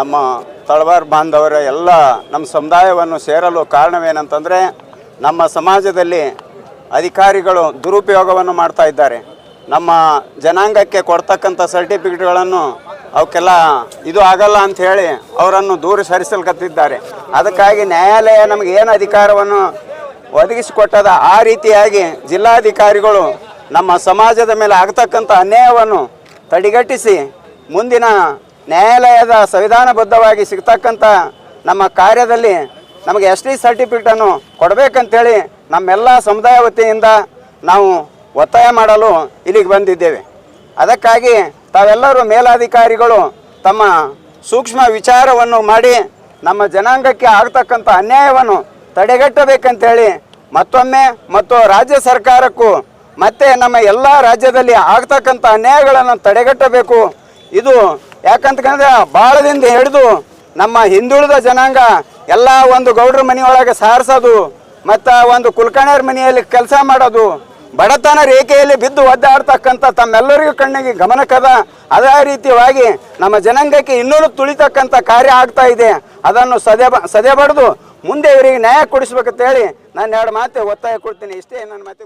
ನಮ್ಮ ತಳವಾರ್ ಬಾಂಧವರ ಎಲ್ಲ ನಮ್ಮ ಸಮುದಾಯವನ್ನು ಸೇರಲು ಕಾರಣವೇನಂತಂದರೆ, ನಮ್ಮ ಸಮಾಜದಲ್ಲಿ ಅಧಿಕಾರಿಗಳು ದುರುಪಯೋಗವನ್ನು ಮಾಡ್ತಾ ಇದ್ದಾರೆ. ನಮ್ಮ ಜನಾಂಗಕ್ಕೆ ಕೊಡ್ತಕ್ಕಂಥ ಸರ್ಟಿಫಿಕೇಟ್ಗಳನ್ನು ಅವಕ್ಕೆಲ್ಲ ಇದು ಆಗಲ್ಲ ಅಂತ ಹೇಳಿ ಅವರನ್ನು ದೂರ ಸರಿಸಲ್ಕತ್ತಿದ್ದಾರೆ. ಅದಕ್ಕಾಗಿ ನ್ಯಾಯಾಲಯ ನಮಗೆ ಏನು ಅಧಿಕಾರವನ್ನು ಒದಗಿಸಿಕೊಟ್ಟದ ಆ ರೀತಿಯಾಗಿ ಜಿಲ್ಲಾಧಿಕಾರಿಗಳು ನಮ್ಮ ಸಮಾಜದ ಮೇಲೆ ಆಗ್ತಕ್ಕಂಥ ಅನ್ಯಾಯವನ್ನು ತಡೆಗಟ್ಟಿಸಿ ಮುಂದಿನ ನ್ಯಾಯಾಲಯದ ಸಂವಿಧಾನಬದ್ಧವಾಗಿ ಸಿಗ್ತಕ್ಕಂಥ ನಮ್ಮ ಕಾರ್ಯದಲ್ಲಿ ನಮಗೆ ಎಸ್ ಟಿ ಸರ್ಟಿಫಿಕೇಟನ್ನು ಕೊಡಬೇಕಂತೇಳಿ ನಮ್ಮೆಲ್ಲ ಸಮುದಾಯ ವತಿಯಿಂದ ನಾವು ಒತ್ತಾಯ ಮಾಡಲು ಇಲ್ಲಿಗೆ ಬಂದಿದ್ದೇವೆ. ಅದಕ್ಕಾಗಿ ತಾವೆಲ್ಲರೂ ಮೇಲಾಧಿಕಾರಿಗಳು ತಮ್ಮ ಸೂಕ್ಷ್ಮ ವಿಚಾರವನ್ನು ಮಾಡಿ ನಮ್ಮ ಜನಾಂಗಕ್ಕೆ ಆಗ್ತಕ್ಕಂಥ ಅನ್ಯಾಯವನ್ನು ತಡೆಗಟ್ಟಬೇಕಂತೇಳಿ ಮತ್ತೊಮ್ಮೆ ಮತ್ತು ರಾಜ್ಯ ಸರ್ಕಾರಕ್ಕೂ ಮತ್ತೆ ನಮ್ಮ ಎಲ್ಲ ರಾಜ್ಯದಲ್ಲಿ ಆಗ್ತಕ್ಕಂಥ ಅನ್ಯಾಯಗಳನ್ನು ತಡೆಗಟ್ಟಬೇಕು. ಇದು ಯಾಕಂತಂದ್ರೆ ಭಾಳದಿಂದ ಹಿಡಿದು ನಮ್ಮ ಹಿಂದುಳಿದ ಜನಾಂಗ ಎಲ್ಲ ಒಂದು ಗೌಡ್ರ ಮನೆಯೊಳಗೆ ಸಾರಿಸೋದು, ಮತ್ತು ಒಂದು ಕುಲ್ಕರ್ಣಿಯರ ಮನೆಯಲ್ಲಿ ಕೆಲಸ ಮಾಡೋದು, ಬಡತನ ರೇಖೆಯಲ್ಲಿ ಬಿದ್ದು ಒದ್ದಾಡ್ತಕ್ಕಂಥ ತಮ್ಮೆಲ್ಲರಿಗೂ ಕಣ್ಣಿಗೆ ಗಮನಕದ ಅದೇ ರೀತಿಯಾಗಿ ನಮ್ಮ ಜನಾಂಗಕ್ಕೆ ಇನ್ನೂ ತುಳಿತಕ್ಕಂಥ ಕಾರ್ಯ ಆಗ್ತಾ ಇದೆ. ಅದನ್ನು ಸದೆ ಸದೆ ಬಡಿದು ಮುಂದೆ ಇವರಿಗೆ ನ್ಯಾಯ ಕೊಡಿಸ್ಬೇಕಂತ ಹೇಳಿ ನಾನು ಎರಡು ಮಾತು ಒತ್ತಾಯ ಕೊಡ್ತೀನಿ. ಇಷ್ಟೇ ನನ್ನ ಮಾತೆ